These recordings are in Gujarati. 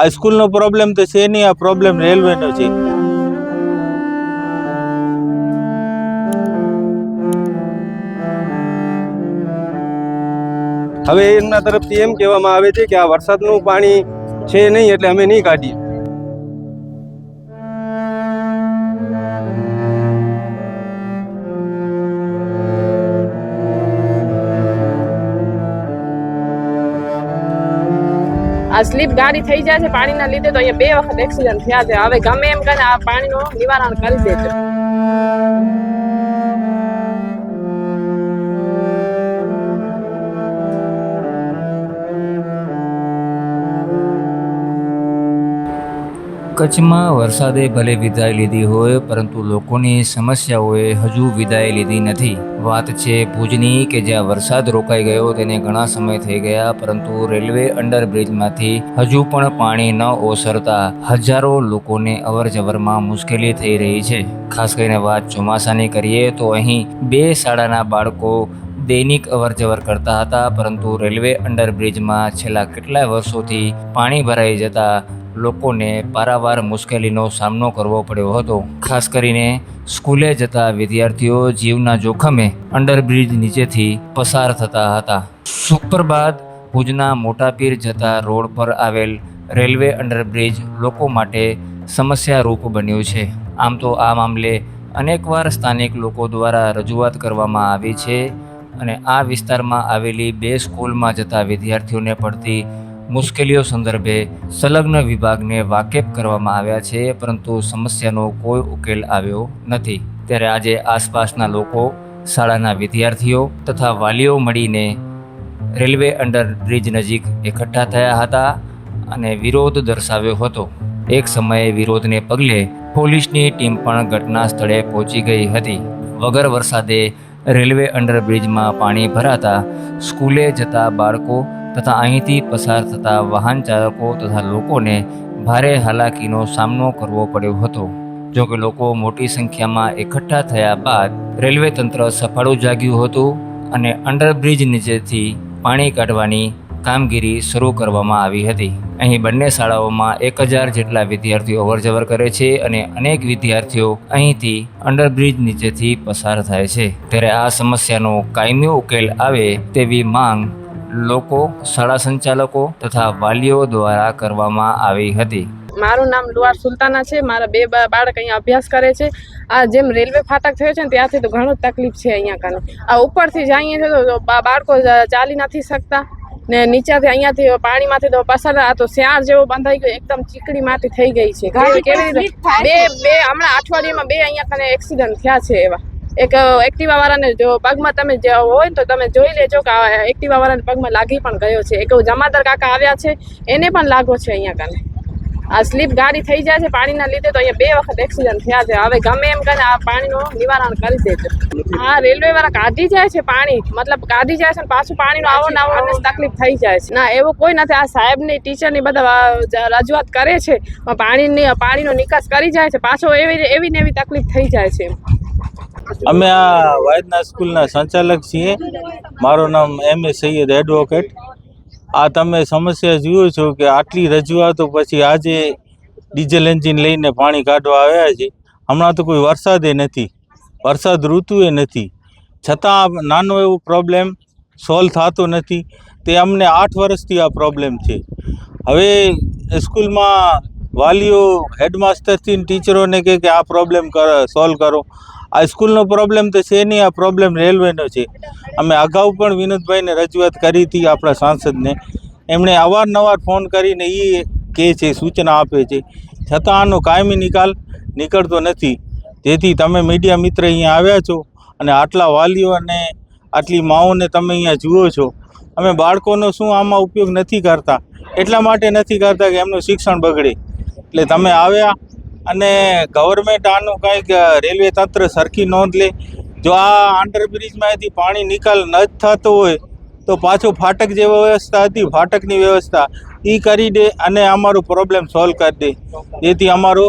આ સ્કૂલનો પ્રોબ્લેમ તો છે નહીં, આ પ્રોબ્લેમ રેલવેનો છે. હવે એમના તરફથી એમ કહેવામાં આવે છે કે આ વરસાદનું પાણી છે નહીં એટલે અમે નહીં કાઢીએ. આ સ્લીપ ગાડી થઈ જાય છે પાણીના લીધે, તો અહીંયા બે વખત એક્સિડન્ટ થયા છે. હવે ગમે એમ કરીને આ પાણીનું નિવારણ કરી દેજો. કચ્છમાં વરસાદે ભલે વિદાય લીધી હોય, પરંતુ લોકોની સમસ્યાઓએ હજુ વિદાય લીધી નથી. વાત છે ભુજની કે જ્યાં વરસાદ રોકાઈ ગયો તેને ઘણા સમય થઈ ગયા, પરંતુ રેલવે અંડરબ્રિજમાંથી હજુ પણ પાણી ન ઓસરતા હજારો લોકોને અવરજવરમાં મુશ્કેલી થઈ રહી છે. ખાસ કરીને વાત ચોમાસાની કરીએ તો અહીં બે શાળાના બાળકો દૈનિક અવરજવર કરતા હતા, પરંતુ રેલવે અંડરબ્રિજમાં છેલ્લા કેટલાય વર્ષોથી પાણી ભરાઈ જતા લોકોને પારાવાર મુશ્કેલીનો સામનો કરવો પડ્યો હતો. ખાસ કરીને સ્કૂલે જતા વિદ્યાર્થીઓ જીવના જોખમે અંડરબ્રિજ નીચેથી પસાર થતા હતા. સુપ્રભાત ભુજના મોટાપીર જતા રોડ પર આવેલ રેલવે અંડરબ્રિજ લોકો માટે સમસ્યારૂપ બન્યું છે. આમ તો આ મામલે અનેકવાર સ્થાનિક લોકો દ્વારા રજૂઆત કરવામાં આવી છે અને આ વિસ્તારમાં આવેલી બે સ્કૂલમાં જતા વિદ્યાર્થીઓને પડતી મુશ્કેલીઓ સંદર્ભે સંલગ્ન વિભાગને વાકેફ કરવામાં આવ્યા છે, પરંતુ સમસ્યાનો કોઈ ઉકેલ આવ્યો નથી. ત્યારે આજે આસપાસના લોકો, શાળાના વિદ્યાર્થીઓ તથા વાલીઓ મળીને રેલવે અંડર બ્રિજ નજીક એકઠા થયા હતા અને વિરોધ દર્શાવ્યો હતો. એક સમયે વિરોધને પગલે પોલીસની ટીમ પણ ઘટના સ્થળે પહોંચી ગઈ હતી. વગર વરસાદે રેલવે અંડરબ્રિજમાં પાણી ભરાતા સ્કૂલે જતા બાળકો તથા અહીંથી પસાર થતા વાહન ચાલકો તથા લોકોને ભારે હાલાકીનો સામનો કરવો પડ્યો હતો. જો કે લોકો મોટી સંખ્યામાં એકઠા થયા બાદ રેલવે તંત્ર સફાળું જાગ્યું હતું અને અંડરબ્રિજ નીચેથી પાણી કાઢવાની કામગીરી શરૂ કરવામાં આવી હતી. અહીં બંને શાળાઓમાં એક હજાર જેટલા વિદ્યાર્થીઓ અવરજવર કરે છે અને અનેક વિદ્યાર્થીઓ અહીંથી અંડરબ્રિજ નીચેથી પસાર થાય છે. ત્યારે આ સમસ્યાનો કાયમી ઉકેલ આવે તેવી માંગ લોકો શાળા સંચાલકો તથા વાલીઓ દ્વારા કરવામાં આવી હતી. મારું નામ લુવાર સુલતાના છે. મારા બે બા- બાળક અહીંયા અભ્યાસ કરે છે. આ જેમ રેલવે ફાટક થયો છે ને ત્યાંથી તો ઘણું તકલીફ છે અહીંયા કને. આ ઉપરથી જઈએ છે તો બાળકો ચાલી નથી શકતા ને નીચેથી અહીંયાથી પાણીમાંથી તો પસાર આ તો શિયાળ જેવો બંધાઈ ગયો એકદમ ચીકડી માટી થઈ ગઈ છે. કેવી રીતે બે બે હમણાં અઠવાડિયામાં બે અહીંયા કને એક્સિડન્ટ થયા છે એવા. એક એક્ટિવા વાળાને જો પગમાં તમે જે હોય તો તમે જોઈ લેજો કે એક્ટિવા વાળાને પગમાં લાગી પણ ગયો છે. એક જમાદાર કાકા આવ્યા છે, એને પણ લાગો છે અહીંયા કને. આ સ્લીપ ગાડી થઈ જાય છે પાણીના લીધે તો અહીંયા બે વખત એક્સિડન્ટ થયા છે. હવે ગમે એમ કરીને આ પાણીનું નિવારણ કરી દેજો. આ રેલવે વાળા કાઢી જાય છે પાણી. મતલબ કાઢી જાય છે ને પાછું પાણીનો આવો ને આવો તકલીફ થઈ જાય છે. ના, એવું કોઈ નથી. આ સાહેબની, ટીચરની બધા રજૂઆત કરે છે. પણ પાણીની, પાણીનો નિકાસ કરી જાય છે. પાછો એવી એવી ને એવી તકલીફ થઈ જાય છે અમે આ વાયદના સ્કૂલના સંચાલક છીએ. મારું નામ એમ એ સૈયદ એડવોકેટ આ તમે સમસ્યા જુઓ છો કે આટલી રજૂઆતો પછી આજે ડીઝલ એન્જિન લઈને પાણી કાઢવા આવ્યા છે. હમણાં તો કોઈ વરસાદે નથી. વરસાદ ઋતુએ નથી. છતાં નાનો એવો પ્રોબ્લેમ સોલ્વ થતો નથી. તે અમને આઠ વર્ષથી આ પ્રોબ્લેમ છે. હવે સ્કૂલમાં વાલીઓ હેડમાસ્ટરથી ટીચરોને કહે કે આ પ્રોબ્લેમ કર સોલ્વ કરો. આ સ્કૂલનો પ્રોબ્લેમ તો છે નહીં, આ પ્રોબ્લેમ રેલવેનો છે. અમે અગાઉ પણ વિનોદભાઈને રજૂઆત કરી હતી આપણા સાંસદને. એમણે અવારનવાર ફોન કરીને એ કહે છે, સૂચના આપે છે. છતાં આનો કાયમી નિકાલ નીકળતો નથી. તેથી તમે મીડિયા મિત્ર અહીંયા આવ્યા છો અને આટલા વાલીઓ અને આટલી માઓને તમે અહીંયા જુઓ છો. અમે બાળકોનો શું આમાં ઉપયોગ નથી કરતા? એટલા માટે નથી કરતા કે એમનું શિક્ષણ બગડે. એટલે તમે આવ્યા અને ગવર્મેન્ટ આનું કંઈક રેલવે તંત્ર સરખી નોંધ લે. જો આ અંડરબ્રિજમાંથી પાણી નિકાલ ન થતો હોય, તો પાછો ફાટક જે વ્યવસ્થા હતી, ફાટકની વ્યવસ્થા. એ કરી દે અને અમારો પ્રોબ્લેમ સોલ્વ કરી દે. જેથી અમારો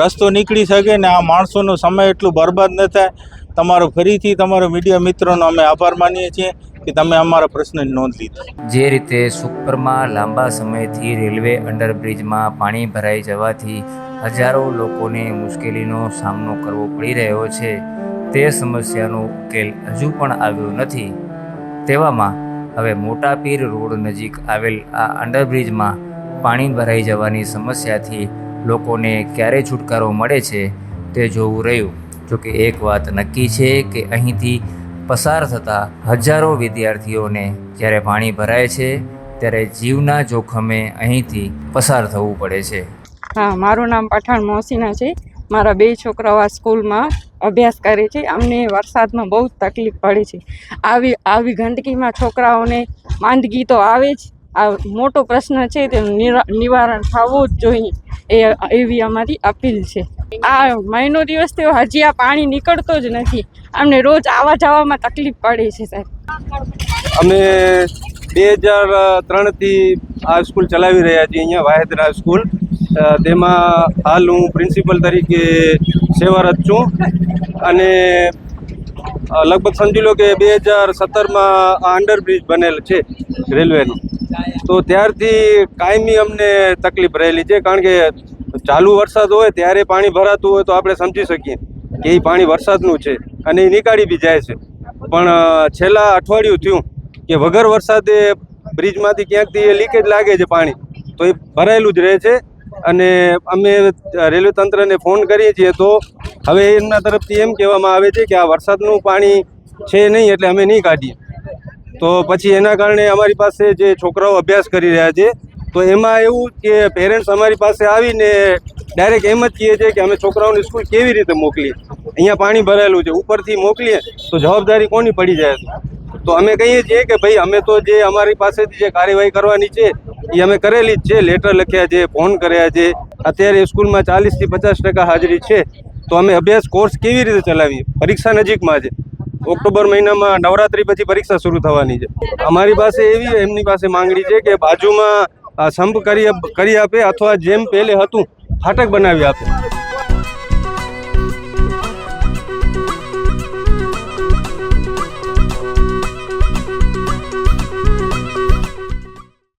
રસ્તો નીકળી શકે ને આ માણસોનો સમય એટલું બરબાદ ન થાય. તમારો ફરીથી તમારો મીડિયા મિત્રોનો અમે આભાર માનીએ છીએ. કે તમે અમારા પ્રશ્નની નોંધ લીધી. જે રીતે સુખપરમાં લાંબા સમયથી રેલવે અંડરબ્રિજમાં પાણી ભરાઈ જવાથી હજારો લોકોને મુશ્કેલીનો સામનો કરવો પડી રહ્યો છે, તે સમસ્યાનો ઉકેલ હજુ પણ આવ્યો નથી. તેવામાં હવે મોટા પીર રોડ નજીક આવેલ આ અંડરબ્રિજમાં પાણી ભરાઈ જવાની સમસ્યાથી લોકોને ક્યારે છુટકારો મળે છે તે જોવું રહ્યું. જોકે એક વાત નક્કી છે કે અહીંથી પસાર થતા હજારો વિદ્યાર્થીઓને જ્યારે પાણી ભરાય છે, ત્યારે જીવના જોખમે અહીંથી પસાર થવું પડે છે. હા, મારું નામ પઠાણ મોસીના છે. મારા બે છોકરાઓ આ સ્કૂલમાં અભ્યાસ કરે છે. અમને વરસાદમાં બહુ તકલીફ પડે છે. આવી આવી ગંદકીમાં છોકરાઓને માંદગી તો આવે જ. આ મોટો પ્રશ્ન છે, તેનું નિવારણ થવું જ જોઈએ. એ, એવી અમારી અપીલ છે. આ મહિનો દિવસ થયો હજી આ પાણી નીકળતો જ નથી. અમને રોજ આવવા જવામાં તકલીફ પડે છે, સાહેબ. અમે બે હજાર ત્રણથી આ સ્કૂલ ચલાવી રહ્યા છીએ અહીંયા, વાહેદરા સ્કૂલ. તેમાં હાલ હું પ્રિન્સિપલ તરીકે સેવારત છું. અને લગભગ સમજી લો કે બે હજાર સત્તરમાં આ અંડરબ્રિજ બનેલ છે રેલવેનો. તો ત્યારથી કાયમી અમને તકલીફ રહેલી છે, કારણ કે ચાલુ વરસાદ હોય ત્યારે પાણી ભરાતું હોય તો આપણે સમજી શકીએ કે એ પાણી વરસાદનું છે અને એ નીકાળી બી જાય છે. પણ છેલ્લા અઠવાડિયું થયું કે વગર વરસાદે બ્રિજમાંથી ક્યાંકથી એ લીકેજ લાગે છે પાણી, તો એ ભરાયેલું જ રહે છે. અને અમે રેલવે તંત્રને ફોન કરીએ છીએ તો હવે એમના તરફથી એમ કહેવામાં આવે છે કે આ વરસાદનું પાણી છે નહીં એટલે અમે નહીં કાઢીએ. તો પછી એના કારણે અમારી પાસે જે છોકરાઓ અભ્યાસ કરી રહ્યા છે તો એમાં એવું કે પેરેન્ટ્સ અમારી પાસે આવીને ડાયરેક્ટ એમ જ કહે છે કે અમે છોકરાઓને સ્કૂલ કેવી રીતે મોકલીએ? અહીંયા પાણી ભરાયેલું છે. ઉપરથી મોકલીએ તો જવાબદારી કોની પડી જાય? તો અમે કહીએ છીએ કે ભાઈ, અમે તો જે અમારી પાસેથી જે કાર્યવાહી કરવાની છે, એ અમે કરેલી જ છે. લેટર લખ્યા છે ફોન કર્યા છે. અત્યારે સ્કૂલમાં ચાલીસથી પચાસ ટકા હાજરી છે. તો અમે અભ્યાસ કોર્સ કેવી રીતે ચલાવીએ? પરીક્ષા નજીકમાં છે. ઓક્ટોબર મહિનામાં નવરાત્રી પછી પરીક્ષા શરૂ થવાની છે. અમારી પાસે એવી, એમની પાસે માંગણી છે કે બાજુમાં સંપ કરી કરી આપે અથવા જેમ પહેલે હતું ફાટક બનાવી આપે.